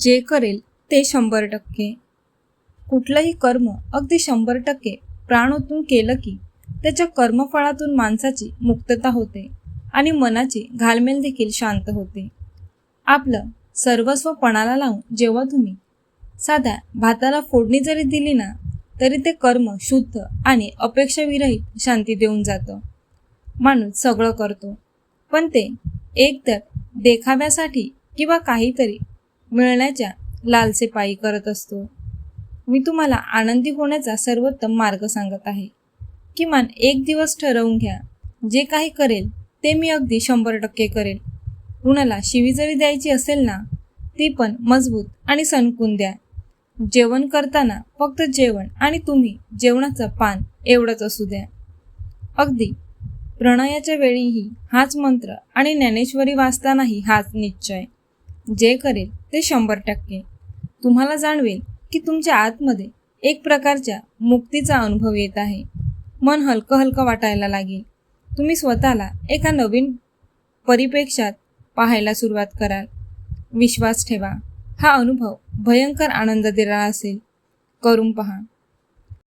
जे करेल ते शंभर टक्के. कुठलंही कर्म अगदी शंभर टक्के प्राण ओतून केलं की त्याच्या कर्मफळातून माणसाची मुक्तता होते आणि मनाची घालमेल देखील शांत होते. आपलं सर्वस्व पणाला लावून जेव्हा तुम्ही साध्या भाताला फोडणी जरी दिली ना तरी ते कर्म शुद्ध आणि अपेक्षाविरहित शांती देऊन जातं. माणूस सगळं करतो. पण ते एकतर देखाव्यासाठी किंवा काहीतरी मिळण्याच्या लालसेपायी करत असतो. मी तुम्हाला आनंदी होण्याचा सर्वोत्तम मार्ग सांगत आहे. किमान एक दिवस ठरवून घ्या. जे काही करेल ते मी अगदी शंभर टक्के करेल. कुणाला शिवी जरी द्यायची असेल ना ती पण मजबूत आणि सणकून द्या. जेवण करताना फक्त जेवण आणि तुम्ही जेवणाचं पान एवढंच असू द्या. अगदी. प्रणयाच्या वेळीही हाच मंत्र आणि ज्ञानेश्वरी वाचतानाही हाच निश्चय. जे करेल ते शंभर टक्के. तुम्हाला जाणवेल की तुमच्या आतमध्ये एक प्रकारच्या मुक्तीचा अनुभव येत आहे. मन हलकं हलकं वाटायला लागेल. तुम्ही स्वतःला एका नवीन परिपेक्षात पाहायला सुरुवात कराल. विश्वास ठेवा. हा अनुभव भयंकर आनंद देणारा असेल. करून पहा.